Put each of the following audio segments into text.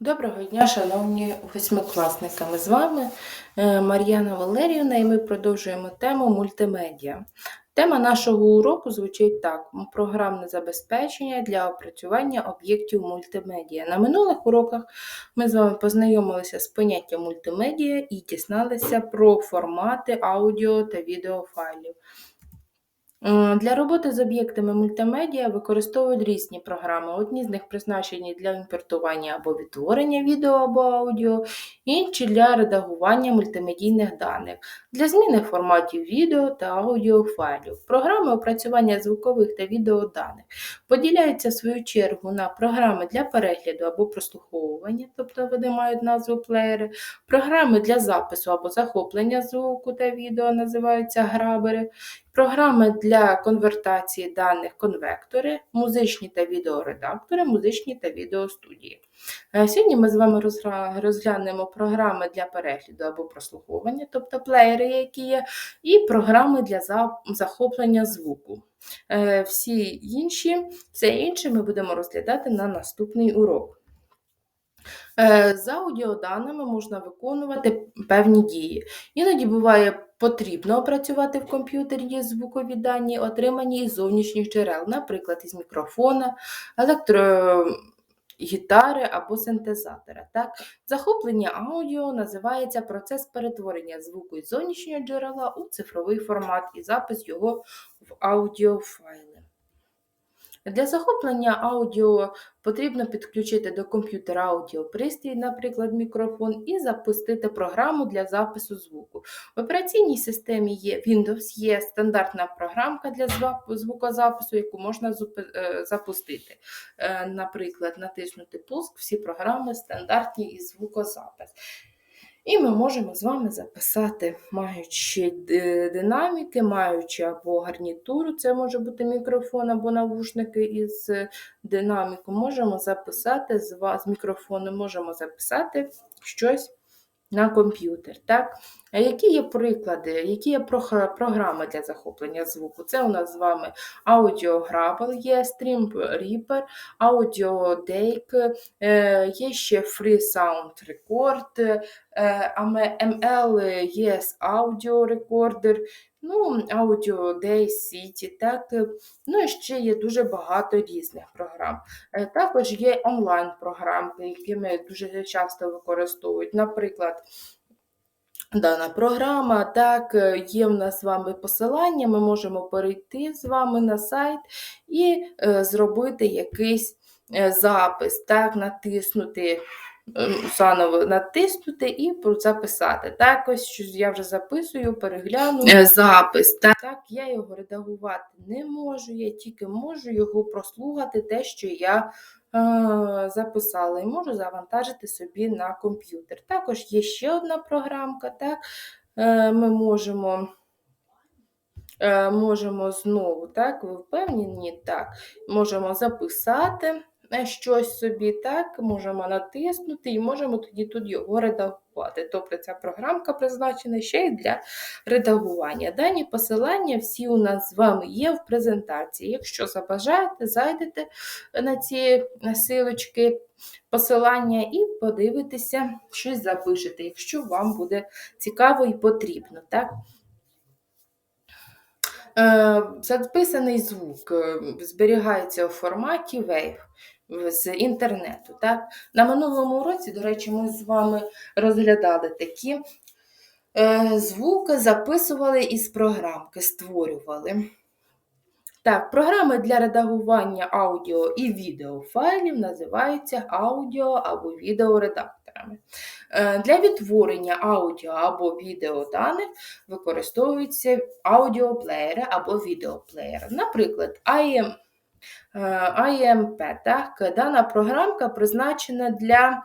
Доброго дня, шановні восьмикласники. Ми з вами е, Мар'яна Валеріївна, і ми продовжуємо тему мультимедіа. Тема нашого уроку звучить так: програмне забезпечення для опрацювання об'єктів мультимедіа. На минулих уроках ми з вами познайомилися з поняттям мультимедіа і дізналися про формати аудіо та відеофайлів. Е, Для роботи з об'єктами мультимедіа використовують різні програми. Одні з них призначені для імпортування або відтворення відео або аудіо, інші для редагування мультимедійних даних, для зміни форматів відео та аудіофайлів. Програми опрацювання звукових та відеоданих поділяються в свою чергу на програми для перегляду або прослуховування, тобто вони мають назву плеєри, програми для запису або захоплення звуку та відео називаються грабери. Програми для конвертації даних конвектори, музичні та відеоредактори, музичні та відеостудії. Е, Сьогодні ми з вами розглянемо програми для перегляду або прослуховування, тобто плеєри, які є, і програми для захоплення звуку. Е, Всі інші, все інше ми будемо розглядати на наступний урок. Е, З аудіоданими можна виконувати певні дії. Іноді буває потрібно опрацювати в комп'ютері звукові дані, отримані із зовнішніх джерел, наприклад, із мікрофона, електрогітари або синтезатора. Так? Захоплення аудіо називається процес перетворення звуку із зовнішнього джерела у цифровий формат і запис його в аудіофайли. Для захоплення аудіо потрібно підключити до комп'ютера аудіопристрій, наприклад, мікрофон, і запустити програму для запису звуку. В операційній системі є Windows є стандартна програмка для звукозапису, яку можна е, запустити. Е, Наприклад, натиснути пуск, всі програми стандартні із звукозапис. І ми можемо з вами записати, маючи динаміки, маючи або гарнітуру, це може бути мікрофон або навушники із динаміку, можемо записати з вас з мікрофону, можемо записати щось на комп'ютер. Так? Які є приклади, які є програми для захоплення звуку? Це у нас з вами аудіограбл, є Stream Reaper, Audio е, є ще Free Sound Record, е, ML Yes Audio Recorder, ну, Audio Day City, так, е, ну і ще є дуже багато різних програм. Е, Також є онлайн-програмки, які ми дуже часто використовують. Наприклад, дана програма, так, е, є в нас з вами посилання, ми можемо перейти з вами на сайт і е, зробити якийсь е, запис, так, натиснути. Заново натиснути і записати. Так, ось що я вже записую, перегляну запис. Так, так, я його редагувати не можу, я тільки можу його прослухати, те, що я записала, і можу завантажити собі на комп'ютер. Також є ще одна програмка, так, е, ми можемо. е, Можемо знову, так, ви впевнені? Так, можемо записати е, щось собі, так, можемо натиснути і можемо тоді тут його редагувати. Тобто ця програмка призначена ще й для редагування. Дані посилання всі у нас з вами є в презентації. Якщо забажаєте, зайдете на ці силочки, посилання і подивитеся, щось запишете, якщо вам буде цікаво і потрібно. Так? Е, Записаний звук е, зберігається у форматі WAV з інтернету. Так? На минулому уроці, до речі, ми з вами розглядали такі е, звуки, записували із програмки, створювали. Так, програми для редагування аудіо і відеофайлів називаються аудіо або відеоредакторами. Е, Для відтворення аудіо або відеоданих використовуються аудіоплеєри або відеоплеєри. Наприклад, IM, е, IMP. Так? Дана програмка призначена для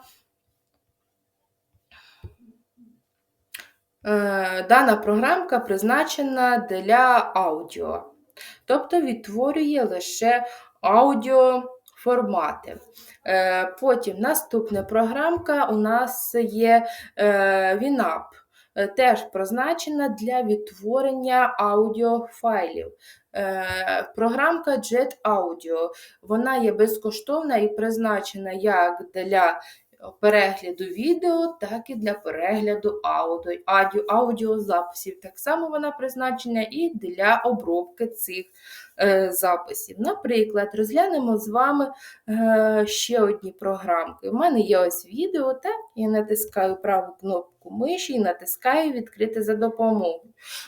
Е, Дана програмка призначена для аудіо, тобто відтворює лише аудіоформати. Е, Потім наступна програмка у нас є е, Winamp. Е, Теж призначена для відтворення аудіофайлів. Е, Програмка Jet Audio. Вона є безкоштовна і призначена як для перегляду відео, так і для перегляду аудіо, аудіо, аудіозаписів. Так само вона призначена і для обробки цих записів. Наприклад, розглянемо з вами е, ще одні програмки. У мене є ось відео, так? Я натискаю праву кнопку миші і натискаю відкрити за допомогою.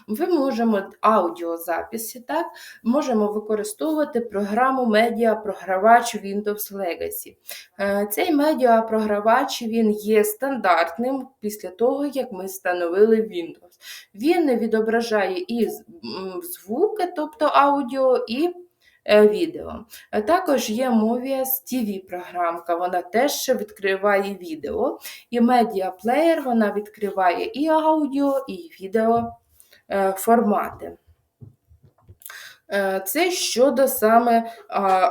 Ми можемо аудіозаписи, так? можемо використовувати програму медіапрогравач Windows Legacy. Е, Цей медіапрогравач він є стандартним після того, як ми встановили Windows. Він відображає і звуки, тобто аудіо, і е, відео. Е, Також є Movies TV програмка, вона теж відкриває відео. І Player вона відкриває і аудіо, і відео е, формати. Це щодо саме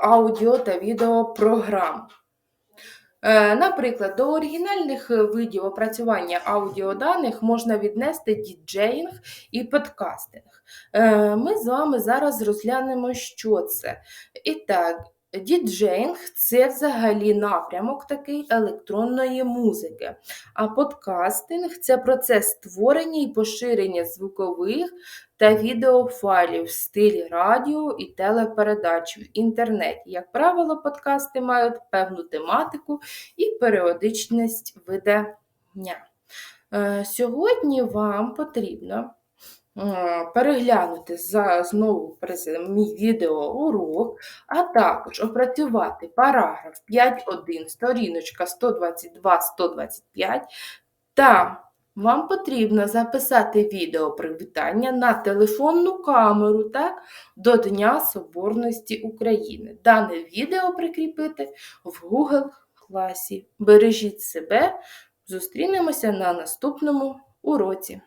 аудіо та відеопрограм. Е, Наприклад, до оригінальних е, видів опрацювання аудіоданих можна віднести діджеїнг і подкастинг. Е, Ми з вами зараз розглянемо, що це. І так, діджеїнг це взагалі напрямок такий електронної музики. А подкастинг це процес створення і поширення звукових та відеофайлів в стилі радіо і телепередач в інтернеті. Як правило, подкасти мають певну тематику і періодичність видання. Е, Сьогодні вам потрібно переглянути за знову мій відеоурок, а також опрацювати параграф 5.1, сторіночка 122-125 та вам потрібно записати відео привітання на телефонну камеру так, до Дня Соборності України. Дане відео прикріпити в Google класі. Бережіть себе, зустрінемося на наступному уроці.